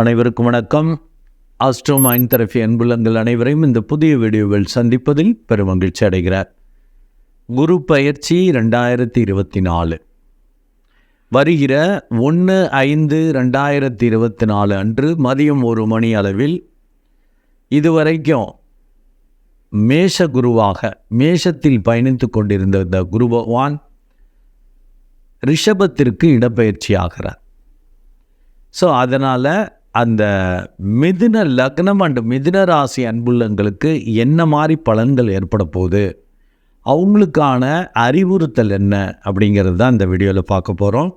அனைவருக்கும் வணக்கம். Astro mind therapy அன்புள்ளங்கள் அனைவரையும் இந்த புதிய வீடியோவில் சந்திப்பதில் பெருமகிழ்ச்சி அடைகிறார். குரு பயிற்சி ரெண்டாயிரத்தி இருபத்தி நாலு. வருகிற ஒன்று ஐந்து ரெண்டாயிரத்தி இருபத்தி நாலு அன்று மதியம் ஒரு மணி அளவில் இதுவரைக்கும் மேஷ குருவாக மேஷத்தில் பயணித்து கொண்டிருந்த இந்த குரு பகவான் ரிஷபத்திற்கு இடப்பெயர்ச்சி ஆகிறார். ஸோ அதனால் அந்த மிதுன லக்னம் அண்ட் மிதுன ராசி அன்புள்ளங்களுக்கு என்ன மாதிரி பலன்கள் ஏற்பட போகுது? அவங்களுக்கான அறிவுறுத்தல் என்ன? அப்படிங்கிறது தான் இந்த வீடியோவில் பார்க்க போகிறோம்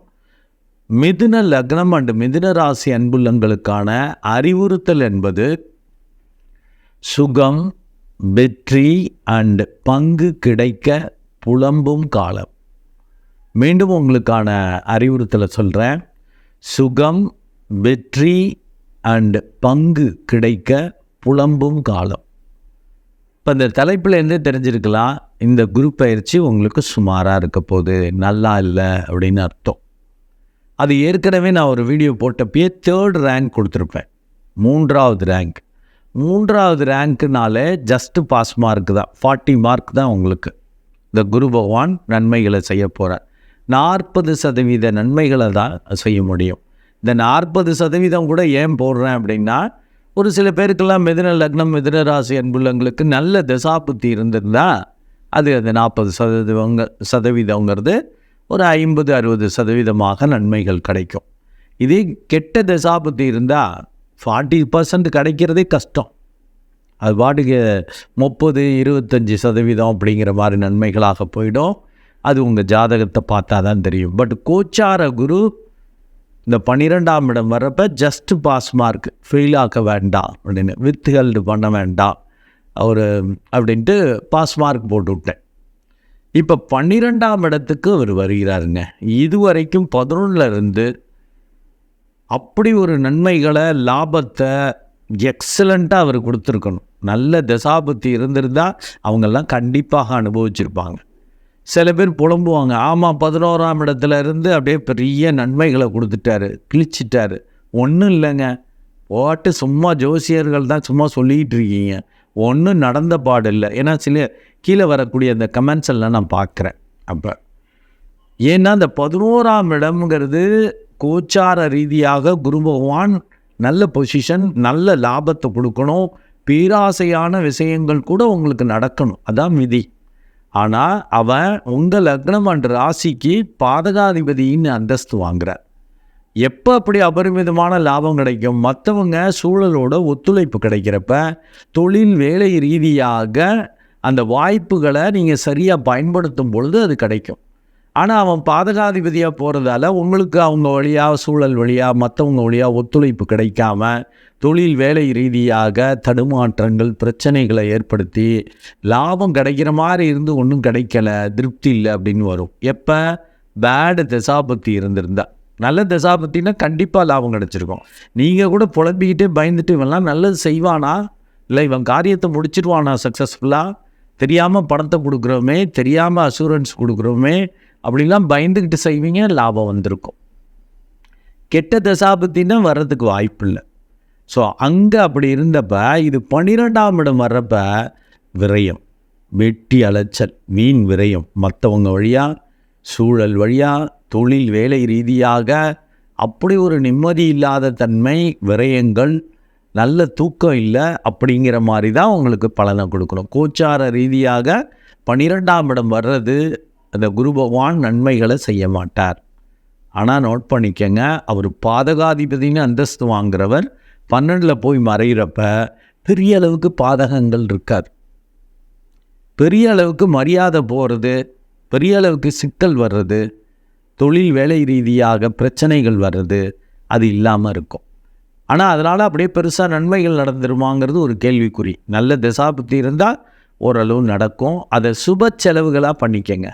மிதுன லக்னம் அண்ட் மிதுன ராசி அன்புள்ளங்களுக்கான அறிவுறுத்தல் என்பது சுகம் வெற்றி அண்ட் பங்கு கிடைக்க புலம்பும் காலம். மீண்டும் உங்களுக்கான அறிவுறுத்தலை சொல்கிறேன் சுகம் வெற்றி அண்ட் பங்கு கிடைக்க புலம்பும் காலம். இப்போ இந்த தலைப்பிலேருந்தே தெரிஞ்சிருக்கலாம் இந்த குரு பயிற்சி உங்களுக்கு சுமாராக இருக்க போகுது நல்லா இல்லை அப்படின்னு அர்த்தம். அது ஏற்கனவே நான் ஒரு வீடியோ போட்டப்பயே தேர்ட் ரேங்க் கொடுத்துருப்பேன். மூன்றாவது ரேங்க் மூன்றாவது ரேங்க்குனாலே ஜஸ்ட்டு பாஸ் மார்க் தான் ஃபார்ட்டி மார்க் தான் உங்களுக்கு. இந்த குரு பகவான் நன்மைகளை செய்ய போகிறார் நாற்பது சதவீத நன்மைகளை தான் செய்ய முடியும். இந்த நாற்பது சதவீதம் கூட ஏன் போடுறேன் அப்படின்னா ஒரு சில பேருக்கெல்லாம் மிதுன லக்னம் மிதுன ராசி அன்புள்ளங்களுக்கு நல்ல தசாபுத்தி இருந்திருந்தா அது அந்த நாற்பது சதவீதங்க சதவீதங்கிறது ஒரு ஐம்பது அறுபது சதவீதமாக நன்மைகள் கிடைக்கும். இதே கெட்ட தசாபுத்தி இருந்தால் ஃபார்ட்டி பர்சன்ட் கிடைக்கிறதே கஷ்டம். அது பாட்டுக்கு முப்பது இருபத்தஞ்சி சதவீதம் அப்படிங்கிற மாதிரி நன்மைகளாக போயிடும். அது உங்கள் ஜாதகத்தை பார்த்தா தான் தெரியும். பட் கோச்சார குரு இந்த பன்னிரெண்டாம் இடம் வர்றப்ப ஜஸ்ட் பாஸ் மார்க் ஃபெயில் ஆக்க வேண்டாம் அப்படின்னு வித்துகல்டு பண்ண வேண்டாம் ஒரு அப்படின்ட்டு பாஸ் மார்க் போட்டு விட்டேன். இப்போ பன்னிரெண்டாம் இடத்துக்கு அவர் வருகிறாருங்க. இதுவரைக்கும் பதினொன்றில் இருந்து அப்படி ஒரு நன்மைகளை லாபத்தை எக்ஸலண்ட்டாக அவர் கொடுத்துருக்கணும். நல்ல தசாபத்தி இருந்திருந்தால் அவங்கெல்லாம் கண்டிப்பாக அனுபவிச்சிருப்பாங்க. சில பேர் புலம்புவாங்க. ஆமாம் பதினோராம் இடத்துல இருந்து அப்படியே பெரிய நன்மைகளை கொடுத்துட்டாரு கிழிச்சிட்டாரு. ஒன்றும் இல்லைங்க. போட்டு சும்மா ஜோசியர்கள் தான் சும்மா சொல்லிகிட்டு இருக்கீங்க. ஒன்றும் நடந்த பாடு இல்லை ஏன்னா சில கீழே வரக்கூடிய அந்த கமெண்ட்ஸ் எல்லாம் நான் பார்க்குறேன். அப்போ ஏன்னா அந்த பதினோராம் இடம்ங்கிறது கோச்சார ரீதியாக குரு பகவான் நல்ல பொசிஷன் நல்ல லாபத்தை கொடுக்கணும். பேராசையான விஷயங்கள் கூட உங்களுக்கு நடக்கணும். அதான் விதி. ஆனால் அவன் உங்கள் லக்னம் அண்ட் ராசிக்கு பாதகாதிபதின்னு அந்தஸ்து வாங்குறார். எப்போ அப்படி அபரிமிதமான லாபம் கிடைக்கும்? மற்றவங்க சூழலோட ஒத்துழைப்பு கிடைக்கிறப்ப தொழில் வேலை ரீதியாக அந்த வாய்ப்புகளை நீங்கள் சரியாக பயன்படுத்தும் பொழுது அது கிடைக்கும். ஆனால் அவன் பாதகாதிபதியாக போகிறதால உங்களுக்கு அவங்க வழியாக சூழல் வழியாக மற்றவங்க வழியாக ஒத்துழைப்பு கிடைக்காம தொழில் வேலை ரீதியாக தடுமாற்றங்கள் பிரச்சனைகளை ஏற்படுத்தி லாபம் கிடைக்கிற மாதிரி இருந்து ஒன்றும் கிடைக்கல திருப்தி இல்லை அப்படின்னு வரும். எப்போ? பேடு தசாபத்தி இருந்திருந்தா. நல்ல தசாபத்தினா கண்டிப்பாக லாபம் கிடச்சிருக்கும். நீங்கள் கூட புலம்பிக்கிட்டே பயந்துட்டு இவன்லாம் நல்லது செய்வானா? இல்லை இவன் காரியத்தை முடிச்சிடுவானா சக்ஸஸ்ஃபுல்லாக தெரியாமல் பணத்தை கொடுக்குறோமே தெரியாமல் அசூரன்ஸ் கொடுக்குறோமே அப்படிலாம் பயந்துக்கிட்டு செய்வீங்க லாபம் வந்திருக்கும். கெட்ட தசாபத்தின்னா வர்றதுக்கு வாய்ப்பு இல்லை. ஸோ அங்கே அப்படி இருந்தப்ப இது பன்னிரெண்டாம் இடம் வர்றப்ப விரயம். வெட்டி அலைச்சல் வீண் விரயம். மற்றவங்க வழியாக சூழல் வழியாக தொழில் வேலை ரீதியாக அப்படி ஒரு நிம்மதி இல்லாத தன்மை விரயங்கள் நல்ல தூக்கம் இல்லை அப்படிங்கிற மாதிரி தான் உங்களுக்கு பலனை கொடுக்கணும். கோச்சார ரீதியாக பன்னிரெண்டாம் இடம் வர்றது அந்த குரு பகவான் நன்மைகளை செய்ய மாட்டார். ஆனால் நோட் பண்ணிக்கங்க அவர் பாதகாதிபதினு அந்தஸ்து வாங்குறவர் பன்னெண்டில் போய் மறைகிறப்ப பெரிய அளவுக்கு பாதகங்கள் இருக்காது. பெரிய அளவுக்கு மரியாதை போகிறது பெரிய அளவுக்கு சிக்கல் வர்றது தொழில் வேலை ரீதியாக பிரச்சனைகள் வர்றது அது இல்லாமல் இருக்கும். ஆனால் அதனால் அப்படியே பெருசாக நன்மைகள் நடந்துருமாங்கிறது ஒரு கேள்விக்குறி. நல்ல திசாபுத்தி இருந்தால் ஓரளவு நடக்கும். அதை சுப செலவுகளாக பண்ணிக்கங்க.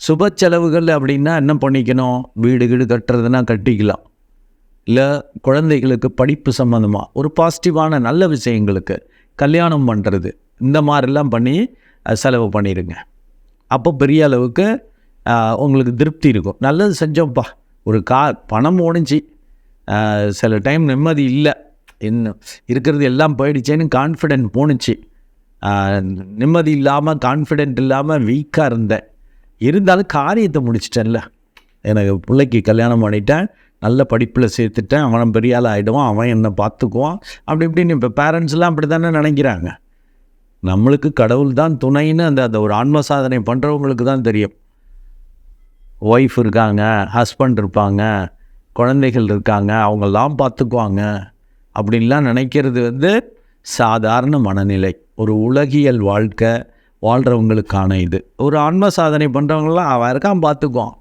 சுப செலவுகள் அப்படின்னா என்ன பண்ணிக்கணும்? வீடு வீடு கட்டுறதுனா கட்டிக்கலாம். இல்லை குழந்தைகளுக்கு படிப்பு சம்மந்தமாக ஒரு பாசிட்டிவான நல்ல விஷயங்களுக்கு கல்யாணம் பண்ணுறது இந்த மாதிரிலாம் பண்ணி செலவு பண்ணிடுங்க அப்போ பெரிய அளவுக்கு உங்களுக்கு திருப்தி இருக்கும். நல்லது செஞ்சோம்ப்பா. ஒரு கா பணம் ஓடிஞ்சி சில டைம் நிம்மதி இல்லை. இன்னும் இருக்கிறது எல்லாம் போயிடுச்சேன்னு கான்ஃபிடென்ட் போணுச்சு. நிம்மதி இல்லாமல் கான்ஃபிடென்ட் இல்லாமல் வீக்காக இருந்தேன். இருந்தாலும் காரியத்தை முடிச்சிட்டேன்ல. எனக்கு பிள்ளைக்கு கல்யாணம் பண்ணிட்டேன். நல்ல படிப்பில் சேர்த்துட்டேன். அவன் பெரிய ஆள் ஆகிடுவான் அவன் என்னை பார்த்துக்குவான். அப்படி இப்படின்னு இப்போ பேரண்ட்ஸ்லாம் அப்படி தானே நினைக்கிறாங்க. நம்மளுக்கு கடவுள் தான் துணைன்னு அந்த அந்த ஒரு ஆன்ம சாதனை பண்ணுறவங்களுக்கு தான் தெரியும். ஒய்ஃப் இருக்காங்க ஹஸ்பண்ட் இருப்பாங்க குழந்தைகள் இருக்காங்க அவங்கெல்லாம் பார்த்துக்குவாங்க. அப்படின்லாம் நினைக்கிறது வந்து சாதாரண மனநிலை. ஒரு உலகியல் வாழ்க்கை வாழ்கிறவங்களுக்கான இது. ஒரு ஆன்ம சாதனை பண்ணுறவங்களாம் அவன் இருக்கான் பார்த்துக்குவான்.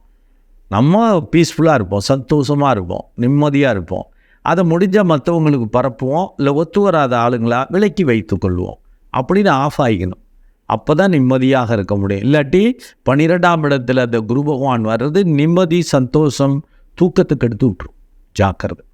நம்ம பீஸ்ஃபுல்லாக இருப்போம் சந்தோஷமாக இருப்போம் நிம்மதியாக இருப்போம். அதை முடிஞ்சால் மற்றவங்களுக்கு பரப்புவோம் இல்லை ஒத்து வராத ஆளுங்களா விலக்கி வைத்து கொள்வோம். அப்படின்னு ஆஃப் ஆகிக்கணும். அப்போ தான் நிம்மதியாக இருக்க முடியும். இல்லாட்டி பன்னிரெண்டாம் இடத்துல அந்த குரு பகவான் வர்றது நிம்மதி சந்தோஷம் தூக்கத்துக்கு எடுத்து விட்ரும் ஜாக்கிரதை.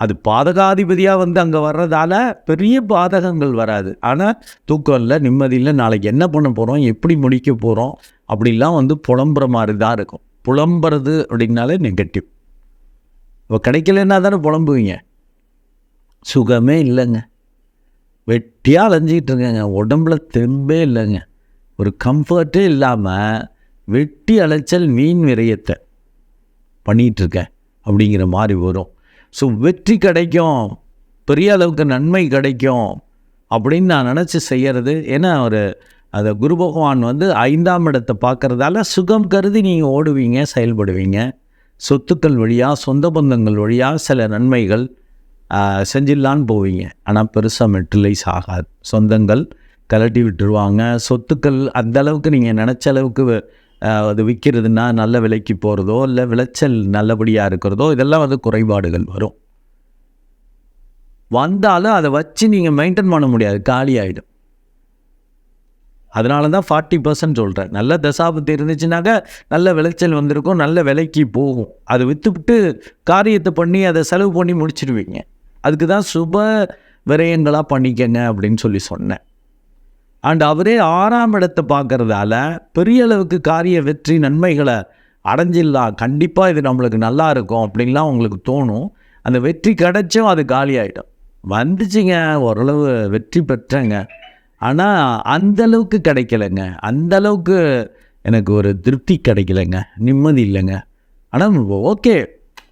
அது பாதகாதிபதியாக வந்து அங்கே வர்றதால பெரிய பாதகங்கள் வராது. ஆனால் தூக்கம் இல்லை நிம்மதி இல்லை நாளைக்கு என்ன பண்ண போகிறோம் எப்படி முடிக்க போகிறோம் அப்படிலாம் வந்து புலம்புற மாதிரி தான் இருக்கும். புலம்புறது அப்படின்னாலே நெகட்டிவ் இப்போ கிடைக்கலன்னா தானே புலம்புவீங்க. சுகமே இல்லைங்க. வெட்டியாக அலைஞ்சிக்கிட்டு இருக்கேங்க. உடம்புல தெம்பே இல்லைங்க. ஒரு கம்ஃபர்ட்டே இல்லாமல் வெட்டி அலைச்சல் மீன் விரயத்தை பண்ணிகிட்ருக்கேன் அப்படிங்கிற மாதிரி வரும். ஸோ வெற்றி கிடைக்கும். பெரிய அளவுக்கு நன்மை கிடைக்கும். அப்படின்னு நான் நினச்சி செய்கிறது ஏன்னா ஒரு அந்த குரு பகவான் வந்து ஐந்தாம் இடத்தை பார்க்குறதால சுகம் கருதி நீங்கள் ஓடுவீங்க செயல்படுவீங்க. சொத்துக்கள் வழியாக சொந்த பந்தங்கள் வழியாக சில நன்மைகள் செஞ்சிடலான்னு போவீங்க. ஆனால் பெருசாக மெட்ரிலைஸ் ஆகாது. சொந்தங்கள் கலட்டி விட்டுருவாங்க. சொத்துக்கள் அந்த அளவுக்கு நீங்கள் நினச்ச அளவுக்கு அது விற்கிறதுனா நல்ல விலைக்கு போகிறதோ இல்லை விளைச்சல் நல்லபடியாக இருக்கிறதோ இதெல்லாம் வந்து குறைபாடுகள் வரும். வந்தாலும் அதை வச்சு நீங்கள் மெயின்டைன் பண்ண முடியாது காலி ஆகிடும் அதனால தான் ஃபார்ட்டி பர்சன்ட் சொல்கிறேன் நல்ல தசாபத்து இருந்துச்சுனாக்கா நல்ல விளைச்சல் வந்திருக்கும் நல்ல விலைக்கு போகும். அதை விற்றுவிட்டு காரியத்தை பண்ணி அதை செலவு பண்ணி முடிச்சிடுவீங்க அதுக்கு தான் சுப விரயங்களாக பண்ணிக்கங்க அப்படின்னு சொல்லி சொன்னேன். அண்ட் அவரே ஆறாம் இடத்தை பார்க்கறதால பெரிய அளவுக்கு காரிய வெற்றி நன்மைகளை அடைஞ்சிடலாம். கண்டிப்பாக இது நம்மளுக்கு நல்லா இருக்கும் அப்படின்லாம் உங்களுக்கு தோணும். அந்த வெற்றி கிடைச்சும் அது காலி ஆகிடும் வந்துச்சுங்க ஓரளவு வெற்றி பெற்றேங்க. ஆனால் அந்தளவுக்கு கிடைக்கலைங்க. அந்த அளவுக்கு எனக்கு ஒரு திருப்தி கிடைக்கலைங்க. நிம்மதி இல்லைங்க. ஆனால் ஓகே.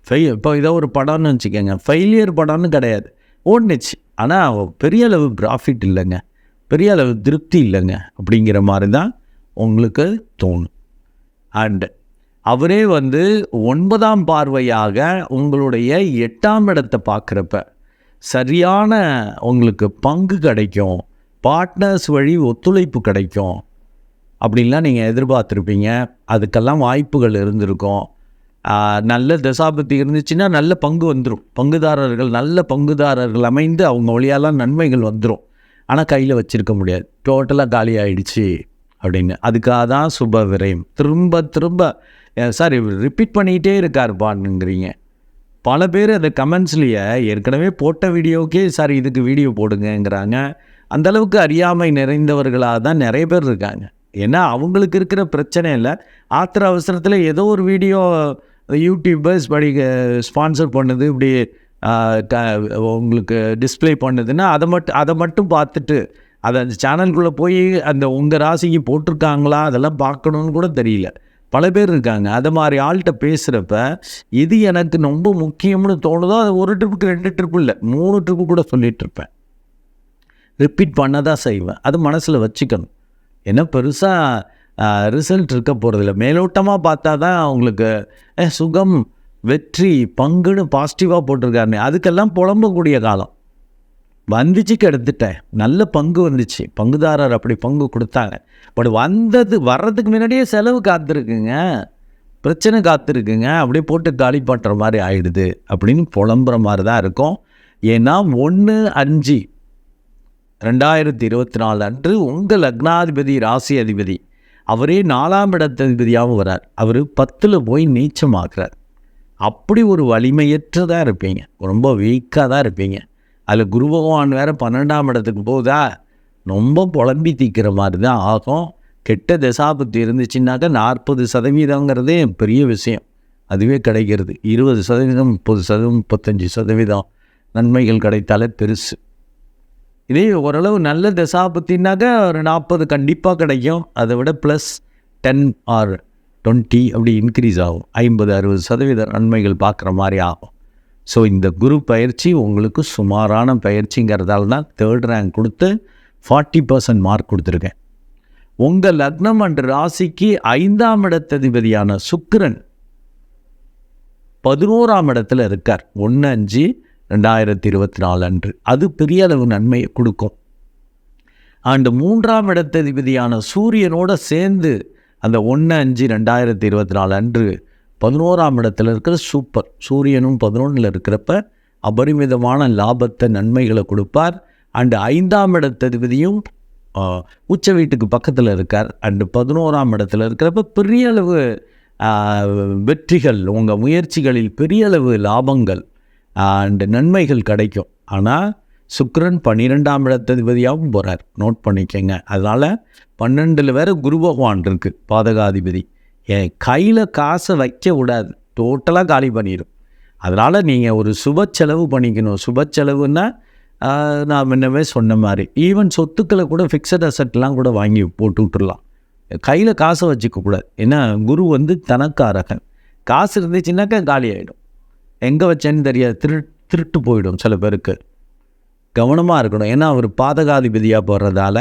ஃபெய் இப்போ இதோ ஒரு படம்னு வச்சுக்கோங்க. ஃபெயிலியர் படம்னு கிடையாது. ஓடுனுச்சு. ஆனால் பெரிய அளவு ப்ராஃபிட் இல்லைங்க. பெரிய அளவு திருப்தி இல்லைங்க அப்படிங்கிற மாதிரி தான் உங்களுக்கு தோணும். அண்ட் அவரே வந்து ஒன்பதாம் பார்வையாக உங்களுடைய எட்டாம் இடத்தை பார்க்குறப்ப சரியான உங்களுக்கு பங்கு கிடைக்கும் பார்ட்னர்ஸ் வழி ஒத்துழைப்பு கிடைக்கும் அப்படின்லாம் நீங்கள் எதிர்பார்த்துருப்பீங்க. அதுக்கெல்லாம் வாய்ப்புகள் இருந்திருக்கும். நல்ல தசாபத்தி இருந்துச்சுன்னா நல்ல பங்கு வந்துடும் பங்குதாரர்கள் நல்ல பங்குதாரர்கள் அமைந்து அவங்க வழியாலாம் நன்மைகள் வந்துடும் ஆனால் கையில் வச்சுருக்க முடியாது. டோட்டலாக காலி ஆகிடுச்சு அப்படின்னு. அதுக்காக தான் சுப விரயம். திரும்ப திரும்ப சார் ரிப்பீட் ரிப்பீட் பண்ணிக்கிட்டே இருக்காருப்பான்னுங்கிறீங்க பல பேர் அந்த கமெண்ட்ஸ்லேயே ஏற்கனவே போட்ட வீடியோக்கே சார் இதுக்கு வீடியோ போடுங்கங்கிறாங்க. அந்தளவுக்கு அறியாமை நிறைந்தவர்களாக தான் நிறைய பேர் இருக்காங்க. ஏன்னா அவங்களுக்கு இருக்கிற பிரச்சனை இல்லை. ஆத்திர அவசரத்தில் ஏதோ ஒரு வீடியோ யூடியூபர்ஸ் படி ஸ்பான்சர் பண்ணுது இப்படி உங்களுக்கு டிஸ்ப்ளே பண்ணுதுன்னா அதை மட்டும் அதை மட்டும் பார்த்துட்டு அதை அந்த சேனலுக்குள்ளே போய் அந்த உங்கள் ராசிக்கு போட்டிருக்காங்களா? அதெல்லாம் பார்க்கணுன்னு கூட தெரியல. பல பேர் இருக்காங்க. அதை மாதிரி ஆள்கிட்ட பேசுகிறப்ப இது எனக்கு ரொம்ப முக்கியம்னு தோணுதோ அது ஒரு ட்ரிப்புக்கு ரெண்டு ட்ரிப்பு இல்லை. மூணு ட்ரிப்பு கூட சொல்லிகிட்ருப்பேன் இருப்பேன். ரிப்பீட் பண்ண தான் செய்வேன். அது மனசில் வச்சுக்கணும். ஏன்னா பெருசாக ரிசல்ட் இருக்க போகிறதில்ல மேலோட்டமாக பார்த்தா தான் அவங்களுக்கு சுகம் வெற்றி பங்குன்னு பாசிட்டிவாக போட்டிருக்காருனே. அதுக்கெல்லாம் புலம்பக்கூடிய காலம். வந்துச்சு கெடுத்துட்டேன் நல்ல பங்கு வந்துச்சு. பங்குதாரர் அப்படி பங்கு கொடுத்தாங்க. பட் வந்தது வர்றதுக்கு முன்னாடியே செலவு காத்திருக்குங்க. பிரச்சனை காத்திருக்குங்க. அப்படியே போட்டு காலி பண்ணுற மாதிரி ஆயிடுது. அப்படின்னு புலம்புற மாதிரி தான் இருக்கும். ஏன்னா ஒன்று அஞ்சு. ரெண்டாயிரத்தி இருபத்தி நாலு அன்று உங்கள் லக்னாதிபதி ராசி அதிபதி. அவரே நாலாம் இடத்ததிபதியாகவும் வரார் அவர் பத்தில் போய் நீச்சமாக்குறார். அப்படி ஒரு வலிமையற்றதாக இருப்பீங்க. ரொம்ப வீக்காக தான் இருப்பீங்க. அதில் குரு பகவான் வேறு பன்னெண்டாம் இடத்துக்கு போகுதா? ரொம்ப புலம்பி தீக்கிற மாதிரி தான் ஆகும். கெட்ட தசாபத்து இருந்துச்சுன்னாக்கா நாற்பது சதவீதங்கிறதே பெரிய விஷயம். அதுவே கிடைக்கிறது. இருபது சதவீதம் முப்பது சதவீதம் முப்பத்தஞ்சு சதவீதம் நன்மைகள் கிடைத்தாலே பெருசு. இதே ஓரளவு நல்ல தசாபத்தின்னாக்கா ஒரு நாற்பது கண்டிப்பாக கிடைக்கும். அதை விட ப்ளஸ் டென் ஆர் டுவெண்ட்டி அப்படி இன்க்ரீஸ் ஆகும். ஐம்பது அறுபது சதவீத நன்மைகள் பார்க்குற மாதிரி ஆகும். ஸோ இந்த குரு பயிற்சி உங்களுக்கு சுமாரான பயிற்சிங்கிறதால தான் தேர்ட் ரேங்க் கொடுத்து ஃபார்ட்டி பர்சன்ட் மார்க் கொடுத்துருக்கேன். உங்கள் லக்னம் அன்று ராசிக்கு ஐந்தாம் இடத்ததிபதியான சுக்கிரன் பதினோராம் இடத்துல இருக்கார். ஒன்று அஞ்சு ரெண்டாயிரத்தி இருபத்தி நாலு அன்று. அது பெரிய அளவு நன்மையை கொடுக்கும். அண்டு மூன்றாம் இடத்ததிபதியான சூரியனோட சேர்ந்து அந்த ஒன்று அஞ்சு ரெண்டாயிரத்தி இருபத்தி நாலு அன்று பதினோராம் இடத்துல இருக்கிற சூப்பர். சூரியனும் பதினொன்றில் இருக்கிறப்ப அபரிமிதமான லாபத்தை நன்மைகளை கொடுப்பார். அண்டு ஐந்தாம் இடத்ததிபதியும் உச்ச வீட்டுக்கு பக்கத்தில் இருக்கார். அண்டு பதினோராம் இடத்துல இருக்கிறப்ப பெரிய அளவு வெற்றிகள் உங்கள் முயற்சிகளில் பெரிய அளவு லாபங்கள் அண்டு நன்மைகள் கிடைக்கும். ஆனால் சுக்கரன் பன்னிரெண்டாம் இடத்ததிபதியாகவும் போகிறார் நோட் பண்ணிக்கங்க. அதனால் பன்னெண்டில் வேறு குரு பகவான் இருக்குது பாதகாதிபதி. என் கையில் காசை வைக்க விடாது. டோட்டலாக காலி பண்ணிடும் அதனால் நீங்கள் ஒரு சுப செலவு பண்ணிக்கணும். சுப செலவுன்னா நான் முன்னமே சொன்ன மாதிரி ஈவன் சொத்துக்களை கூட ஃபிக்ஸட் அசட்லாம் கூட வாங்கி போட்டு விட்டுடலாம் கையில் காசை வச்சுக்கக்கூடாது ஏன்னா குரு வந்து தனக்காரகன். காசு இருந்துச்சுன்னாக்கா காலி ஆகிடும் எங்கே வச்சேன்னு தெரியாது. திரு திருட்டு போயிடும் சில பேருக்கு. கவனமாக இருக்கணும். ஏன்னா அவர் பாதகாதிபதியாக போடுறதால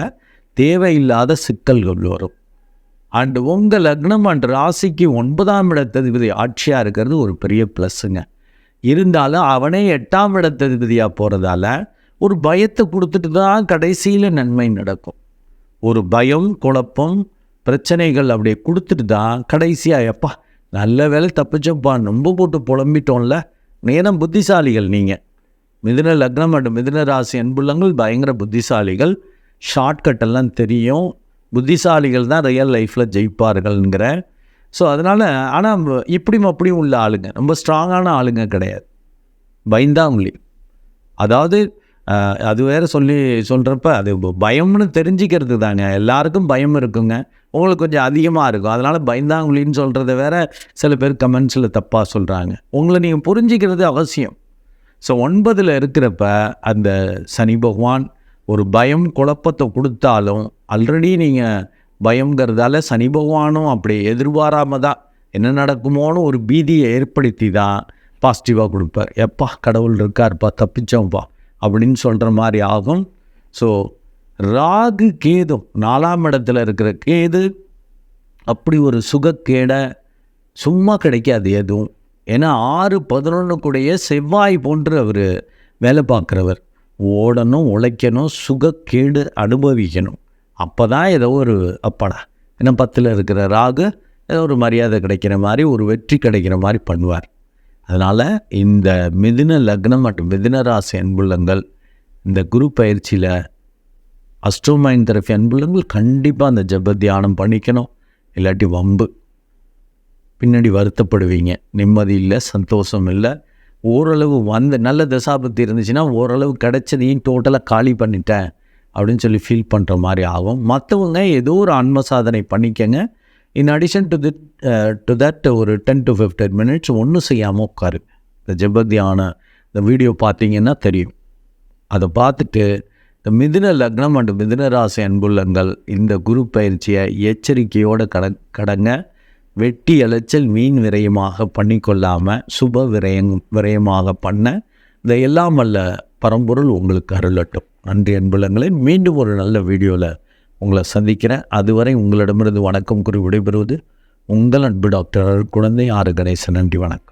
தேவையில்லாத சிக்கல்கள் வரும். அண்டு உங்கள் லக்னம் அண்ட் ராசிக்கு ஒன்பதாம் இடத்ததிபதி ஆட்சியாக இருக்கிறது ஒரு பெரிய ப்ளஸ்ஸுங்க இருந்தாலும் அவனே எட்டாம் இடத்ததிபதியாக போகிறதால ஒரு பயத்தை கொடுத்துட்டு தான் கடைசியில் நன்மை நடக்கும். ஒரு பயம் குழப்பம் பிரச்சனைகள் அப்படியே கொடுத்துட்டு தான் கடைசியாக எப்பா நல்ல வேலை தப்பிச்சப்பா ரொம்ப போட்டு புலம்பிட்டோம்ல. நேரம் புத்திசாலிகள் நீங்கள் மிதுன லக்னம் மற்றும் மிதுன ராசி அன்புள்ளங்கள் பயங்கர புத்திசாலிகள். ஷார்ட்கட் எல்லாம் தெரியும். புத்திசாலிகள் தான் ரியல் லைஃப்பில் ஜெயிப்பார்கள்ங்கிற. ஸோ அதனால் ஆனால் இப்படியும் அப்படியும் உள்ள ஆளுங்க ரொம்ப ஸ்ட்ராங்கான ஆளுங்க கிடையாது. பயந்தாங்குழி அதாவது அது வேறு சொல்லி சொல்கிறப்ப அது பயம்னு தெரிஞ்சுக்கிறது தாங்க. எல்லாருக்கும் பயம் இருக்குங்க. உங்களுக்கு கொஞ்சம் அதிகமாக இருக்கும். அதனால் பயந்தாங்குழின்னு சொல்கிறத வேற சில பேர் கமெண்ட்ஸில் தப்பாக சொல்கிறாங்க உங்களை நீங்கள் புரிஞ்சிக்கிறது அவசியம். ஸோ ஒன்பதில் இருக்கிறப்ப அந்த சனி பகவான் ஒரு பயம் குழப்பத்தை கொடுத்தாலும் ஆல்ரெடி நீங்கள் பயங்கிறதால சனி பகவானும் அப்படி எதிர்பாராம தான் என்ன நடக்குமோன்னு ஒரு பீதியை ஏற்படுத்தி தான் பாசிட்டிவாக கொடுப்பார். எப்பா கடவுள் இருக்கார்ப்பா தப்பிச்சோம்ப்பா அப்படின்னு சொல்கிற மாதிரி ஆகும். ஸோ ராகு கேது நாலாம் இடத்துல இருக்கிற கேது அப்படி ஒரு சுகக்கேடை சும்மா கிடைக்காது எதுவும். ஏன்னா ஆறு பதினொன்றுக்குடைய செவ்வாய் போன்று அவர் வேலை பார்க்குறவர். ஓடணும் உழைக்கணும் சுகக்கேடு அனுபவிக்கணும். அப்போ தான் ஏதோ ஒரு அப்பாடா ஏன்னா பத்தில் இருக்கிற ராகு ஏதோ ஒரு மரியாதை கிடைக்கிற மாதிரி ஒரு வெற்றி கிடைக்கிற மாதிரி பண்ணுவார். அதனால் இந்த மிதுன லக்னம் மற்றும் மிதின ராசி அன்புள்ளங்கள் இந்த குரு பயிற்சியில் அஸ்ட்ரோமைன் தெரப்பி அன்புள்ளங்கள் கண்டிப்பாக அந்த ஜப தியானம் பண்ணிக்கணும். இல்லாட்டி வம்பு. பின்னாடி வருத்தப்படுவீங்க. நிம்மதி இல்லை சந்தோஷம் இல்லை. ஓரளவு வந்த நல்ல தசாபத்தி இருந்துச்சுன்னா ஓரளவு கிடைச்சதையும் டோட்டலாக காலி பண்ணிட்டேன் அப்படின்னு சொல்லி ஃபீல் பண்ணுற மாதிரி ஆகும். மற்றவங்க ஏதோ ஒரு ஆன்ம சாதனை பண்ணிக்கங்க. இன் அடிஷன் டு திட் டு தட் ஒரு டென் டு ஃபிஃப்டீன் மினிட்ஸ் ஒன்றும் செய்யாமல் உட்காரு. இந்த ஜெபத்தியான இந்த வீடியோ பார்த்தீங்கன்னா தெரியும். அதை பார்த்துட்டு இந்த மிதுன லக்னம் அண்ட் மிதுன ராசி அன்புள்ளங்கள் இந்த குரு பயிற்சியை எச்சரிக்கையோடு கட கடங்க. வெட்டி அலைச்சல் மீன் விரயமாக பண்ணிக்கொள்ளாமல் சுப விரயம் விரயமாக பண்ண இந்த எல்லாம் அல்ல பரம்பொருள் உங்களுக்கு அருளட்டும். நன்றி அன்புலங்களே மீண்டும் ஒரு நல்ல வீடியோவில் உங்களை சந்திக்கிறேன். அதுவரை உங்களிடமிருந்து வணக்கம் கூறி விடைபெறுவது உங்கள் அன்பு டாக்டர் குழந்தை ஆறு கணேசன். நன்றி வணக்கம்.